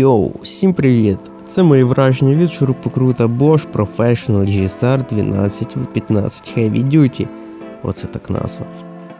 Йоу, всім привіт! Це мої враження від шурупокрута Bosch Professional GSR 12 в 15 Heavy Duty. Оце так назва.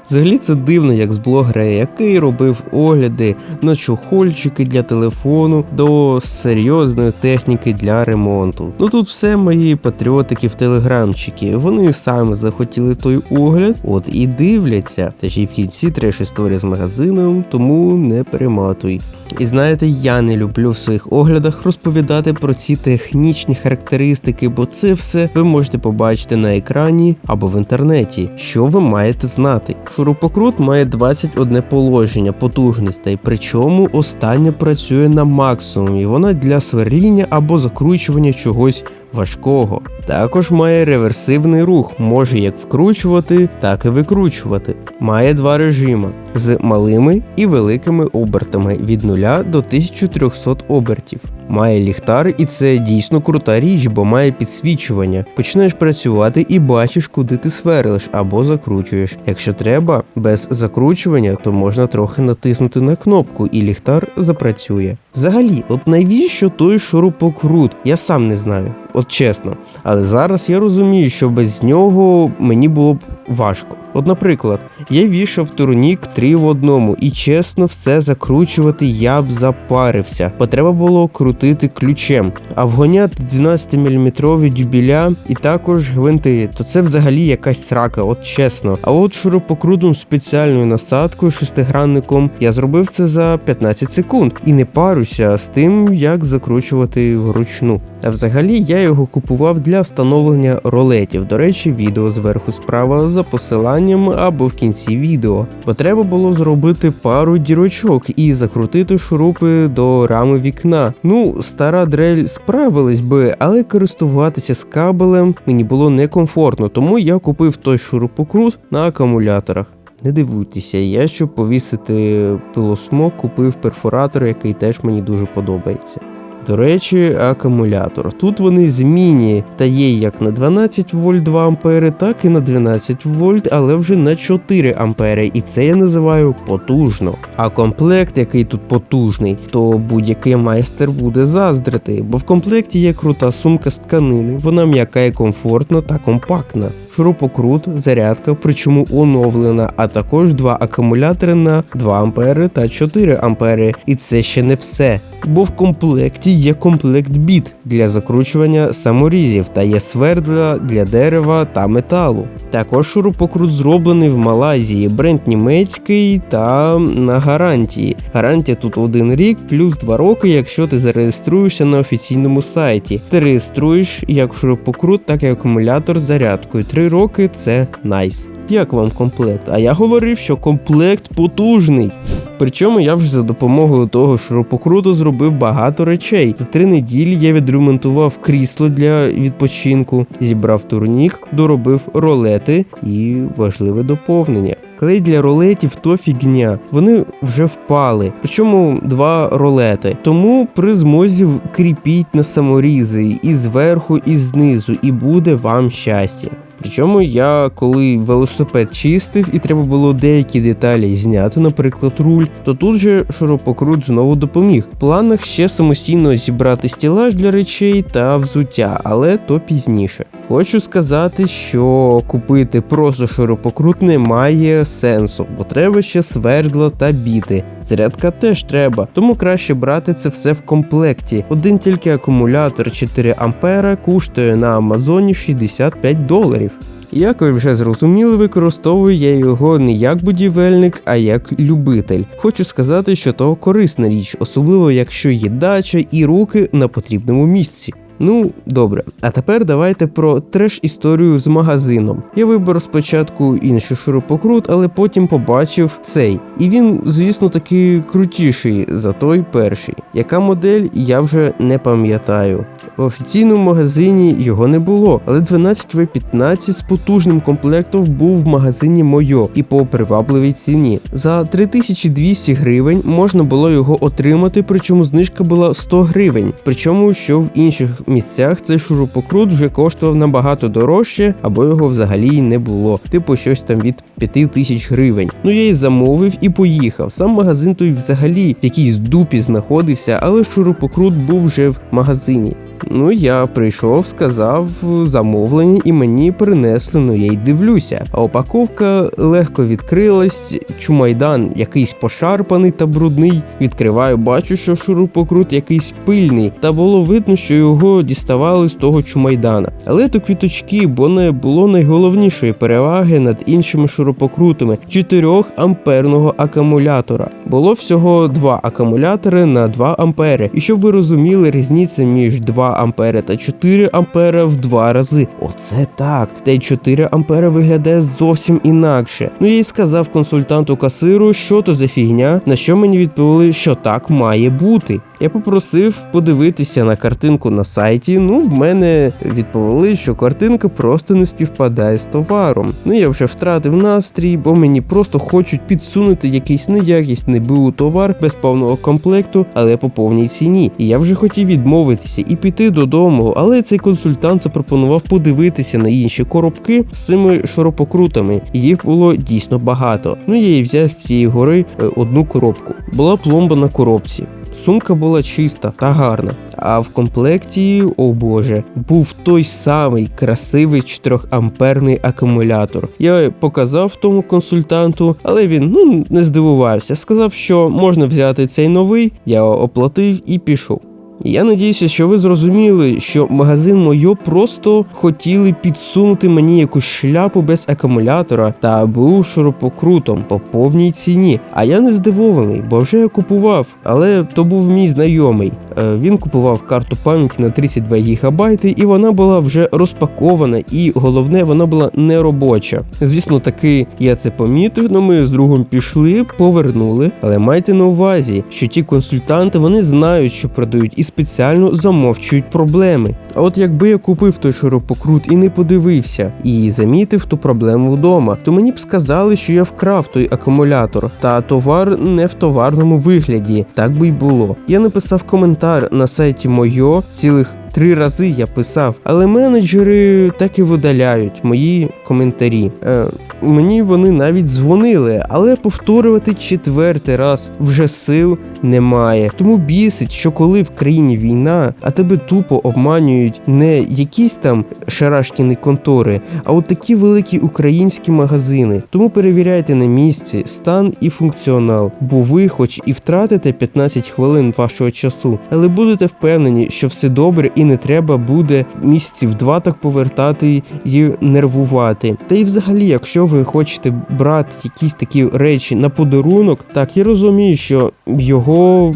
Взагалі це дивно, як з блогера, який робив огляди на чохольчики для телефону до серйозної техніки для ремонту. Ну тут все мої патріотики в телеграмчики. Вони саме захотіли той огляд, от і дивляться. Та ще й в кінці треш історія з магазином, тому не перематуй. І знаєте, я не люблю в своїх оглядах розповідати про ці технічні характеристики, бо це все ви можете побачити на екрані або в інтернеті. Що ви маєте знати? Шурупокрут має 21 положення потужностей, причому останнє працює на максимумі. Вона для сверління або закручування чогось важкого. Також має реверсивний рух, може як вкручувати, так і викручувати. Має два режими з малими і великими обертами від 0 до 1300 обертів. Має ліхтар, і це дійсно крута річ, бо має підсвічування. Почнеш працювати і бачиш, куди ти сверлиш або закручуєш. Якщо треба, без закручування, то можна трохи натиснути на кнопку, і ліхтар запрацює. Взагалі, от навіщо той шурупокрут? Я сам не знаю, от чесно. Але зараз я розумію, що без нього мені було б важко. От, наприклад, я вішав турнік 3 в одному, і чесно, все закручувати я б запарився, бо треба було крутити ключем. А вгоняти 12-мм дюбіля і також гвинти, то це взагалі якась срака, от чесно. А от шурупокрутом спеціальною насадкою, шестигранником, я зробив це за 15 секунд і не парюся з тим, як закручувати вручну. А взагалі я його купував для встановлення ролетів. До речі, відео зверху справа за посиланням або в кінці відео. Бо треба було зробити пару дірочок і закрутити шурупи до рами вікна. Ну, стара дрель справилась би, але користуватися з кабелем мені було некомфортно, тому я купив той шурупокрут на акумуляторах. Не дивуйтеся, я щоб повісити пилосмок, купив перфоратор, який теж мені дуже подобається. До речі, акумулятор. Тут вони змінні та є як на 12 вольт 2 ампери, так і на 12 вольт, але вже на 4 ампери. І це я називаю потужно. А комплект, який тут потужний, то будь-який майстер буде заздрити, бо в комплекті є крута сумка з тканини, вона м'яка і комфортна та компактна. Шурупокрут, зарядка, причому оновлена, а також два акумулятори на 2 ампери та 4 ампери. І це ще не все. Бо в комплекті є комплект біт для закручування саморізів та є свердла для дерева та металу. Також шурупокрут зроблений в Малайзії, бренд німецький та на гарантії. Гарантія тут один рік плюс 2 роки, якщо ти зареєструєшся на офіційному сайті. Ти реєструєш як шурупокрут, так і акумулятор з зарядкою. 3 роки це найс. Як вам комплект? А я говорив, що комплект потужний. Причому я вже за допомогою того шурупокруту зробив багато речей. За три неділі я відремонтував крісло для відпочинку, зібрав турнік, доробив ролети і важливе доповнення. Клей для ролетів то фігня, вони вже впали. Причому два ролети. Тому при змозі кріпіть на саморізи і зверху, і знизу, і буде вам щастя. Причому я коли велосипед чистив і треба було деякі деталі зняти, наприклад, руль, то тут же шурупокрут знову допоміг. В планах ще самостійно зібрати стілаж для речей та взуття, але то пізніше. Хочу сказати, що купити просто шурупокрут не має сенсу, бо треба ще свердла та біти. Зарядка теж треба, тому краще брати це все в комплекті. Один тільки акумулятор 4 ампера коштує на Амазоні 65 доларів. Як ви вже зрозуміли, використовую я його не як будівельник, а як любитель. Хочу сказати, що то корисна річ, особливо якщо є дача і руки на потрібному місці. Ну, добре. А тепер давайте про треш-історію з магазином. Я вибрав спочатку інший шурупокрут, але потім побачив цей. І він, звісно, таки крутіший за той перший. Яка модель, я вже не пам'ятаю. В офіційному магазині його не було, але 12В15 з потужним комплектом був в магазині Мойо і по привабливій ціні. За 3200 гривень можна було його отримати, причому знижка була 100 гривень. Причому, що в інших місцях цей шурупокрут вже коштував набагато дорожче, або його взагалі не було. Типу щось там від 5000 гривень. Ну я й замовив і поїхав. Сам магазин той взагалі в якійсь дупі знаходився, але шурупокрут був вже в магазині. Ну, я прийшов, сказав замовлення, і мені принесли, ну я й дивлюся. А упаковка легко відкрилась, чумайдан якийсь пошарпаний та брудний. Відкриваю, бачу, що шурупокрут якийсь пильний, та було видно, що його діставали з того чумайдана. Але то квіточки, бо не було найголовнішої переваги над іншими шурупокрутами 4 амперного акумулятора. Було всього два акумулятори на 2 ампери. І щоб ви розуміли, різниця між 2 ампери та 4 ампера в два рази. Оце так. Та й 4 ампери виглядає зовсім інакше. Ну я й сказав консультанту касиру, що то за фігня, на що мені відповіли, що так має бути. Я попросив подивитися на картинку на сайті. Ну, в мене відповіли, що картинка просто не співпадає з товаром. Ну я вже втратив настрій, бо мені просто хочуть підсунути якийсь неякісний БУ товар без повного комплекту, але по повній ціні. І я вже хотів відмовитися і піти додому, але цей консультант запропонував подивитися на інші коробки з цими шуропокрутами. Їх було дійсно багато. Ну я і взяв з цієї гори е, одну коробку. Була пломба на коробці. Сумка була чиста та гарна. А в комплекті, о боже, був той самий красивий 4-амперний акумулятор. Я показав тому консультанту, але він ну не здивувався. Сказав, що можна взяти цей новий, я оплатив і пішов. Я надіюся, що ви зрозуміли, що магазин Мойо просто хотіли підсунути мені якусь шляпу без акумулятора та БУ шурупокрутом по повній ціні. А я не здивований, бо вже я купував, але то був мій знайомий. Е, Він купував карту пам'яті на 32 ГБ, і вона була вже розпакована, і головне, вона була не робоча. Звісно, таки я це помітив, але ми з другом пішли, повернули. Але майте на увазі, що ті консультанти вони знають, що продають і спеціально замовчують проблеми. А от якби я купив той шуропокрут і не подивився, і замітив ту проблему вдома, то мені б сказали, що я вкрав той акумулятор, та товар не в товарному вигляді. Так би й було. Я написав коментар на сайті Мойо цілих. Три рази я писав, але менеджери так і видаляють мої коментарі. Е, мені вони навіть дзвонили, але повторювати четвертий раз вже сил немає. Тому бісить, що коли в країні війна, а тебе тупо обманюють не якісь там шарашкіні контори, а от такі великі українські магазини. Тому перевіряйте на місці стан і функціонал, бо ви, хоч і втратите 15 хвилин вашого часу, але будете впевнені, що все добре і не треба буде місяців два так повертати і нервувати. Та й взагалі, якщо ви хочете брати якісь такі речі на подарунок, так я розумію, що його.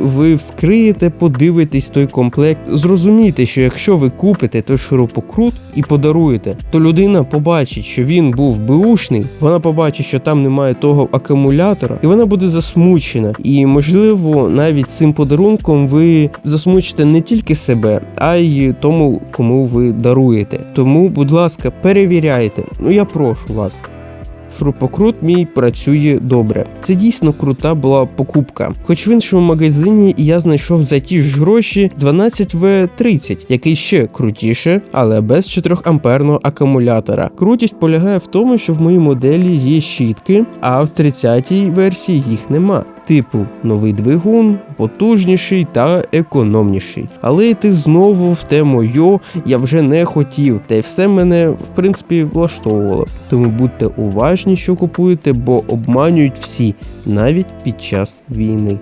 Ви вскриєте, подивитесь той комплект, зрозумійте, що якщо ви купите той шурупокрут і подаруєте, то людина побачить, що він був беушний, вона побачить, що там немає того акумулятора, і вона буде засмучена. І можливо, навіть цим подарунком ви засмучите не тільки себе, а й тому, кому ви даруєте. Тому, будь ласка, перевіряйте. Ну я прошу вас. Шурупокрут мій працює добре. Це дійсно крута була покупка. Хоч в іншому магазині я знайшов за ті ж гроші 12В30, який ще крутіше, але без 4 амперного акумулятора. Крутість полягає в тому, що в моїй моделі є щітки, а в 30-й версії їх нема. Типу, новий двигун, потужніший та економніший. Але йти знову в те моє я вже не хотів, та й все мене в принципі влаштовувало. Тому будьте уважні, що купуєте, бо обманюють всі, навіть під час війни.